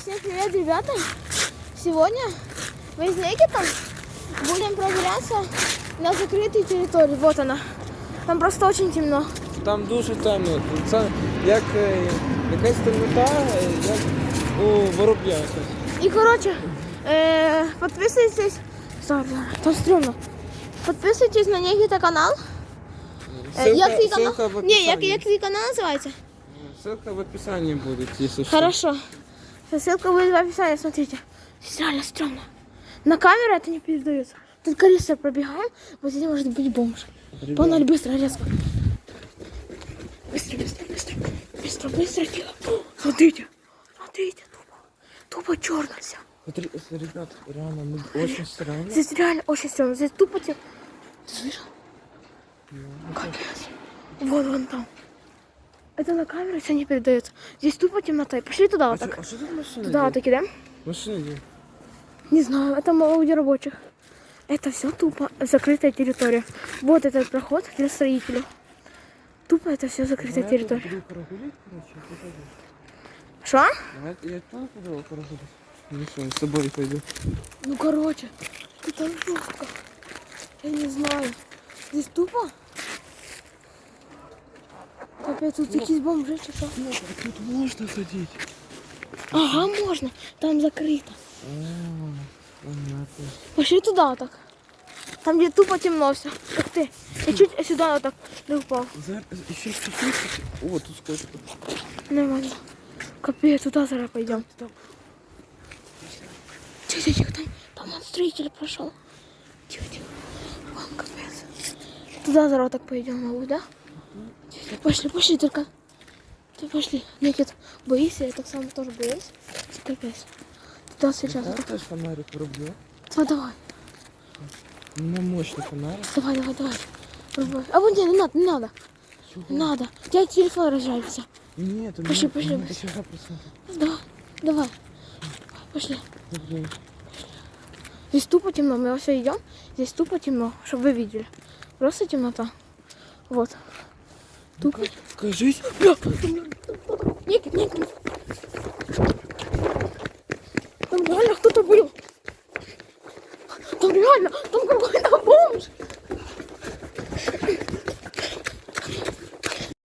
Всем привет, ребята! Сегодня мы с Никитом будем прогуляться на закрытой территории. Вот она. Там просто очень темно. Там дуже темно. Це як е, якась темнота, е, як у вороб'я. якось. И, короче, э, подписывайтесь... Стой, там стрёмно. Подписывайтесь на Никита канал. Э, Ссылка- як твій канал? ссылка в Ні, як, описании. як твій канал називається? Ссылка в описании будет, если что. Хорошо. Ссылка будет в описании, смотрите. Здесь реально стрёмно. На камеру это не передается. Тут колесо пробегаем, вот здесь может быть бомж. Ребят, Погнали, быстро, резко. Быстро, быстро, быстро. Быстро, быстро, тихо. Смотрите. Смотрите, тупо. Тупо черно все. смотри, ребят, реально, ну, очень странно. Здесь реально очень стрёмно. Здесь тупо. Ты слышал? Капец. Вон, вон там. Это на камеру все не передается. Здесь тупо темнота. Пошли туда А вот что, так. а что тут машина Туда вот так идем. Машина где? Не знаю, это молоді рабочих. Это все тупо закрытая территория. Вот этот проход для строителей. Тупо это все закрытая я территория. Что? Давай я тоже буду прогулять. Ну что, с тобой пойду. Ну короче, там жестко. Я не знаю. Здесь тупо? Капец, тут якісь бомжи чи що? Ну, а тут можно ходить. Ага, можно. Там закрыто. А, понятно. Пошли туда так. Там где тупо темно все. Ух ты. Я чуть сюда вот так не упал. Зараз, еще чуть-чуть. О, тут сколько. Нормально. Капец, туда зараз пойдем. Тихо, тихо, тихо, там, там он строитель прошел. Тихо, тихо. Вон, капец. Туда зараз так пойдем, могу, да? Пошли, пошли, только. Ты пошли. Никит, боишься? Я так сам тоже боюсь. Капец. Туда сейчас. Да, тоже фонарик рублю. Давай, давай, У меня мощный фонарик. давай, давай, давай. Пробуй. А вон не, не надо, не надо. Не надо. У тебя телефон разжарится. Нет, у меня, пошли, меня пошли. процентов. Давай, давай. Пошли. Блин. Здесь тупо темно, мы все идем. Здесь тупо темно, чтобы вы видели. Просто темнота. Вот. Тупо. Кажись. Никит, Никит. Там реально кто-то был. Там реально, там бомж.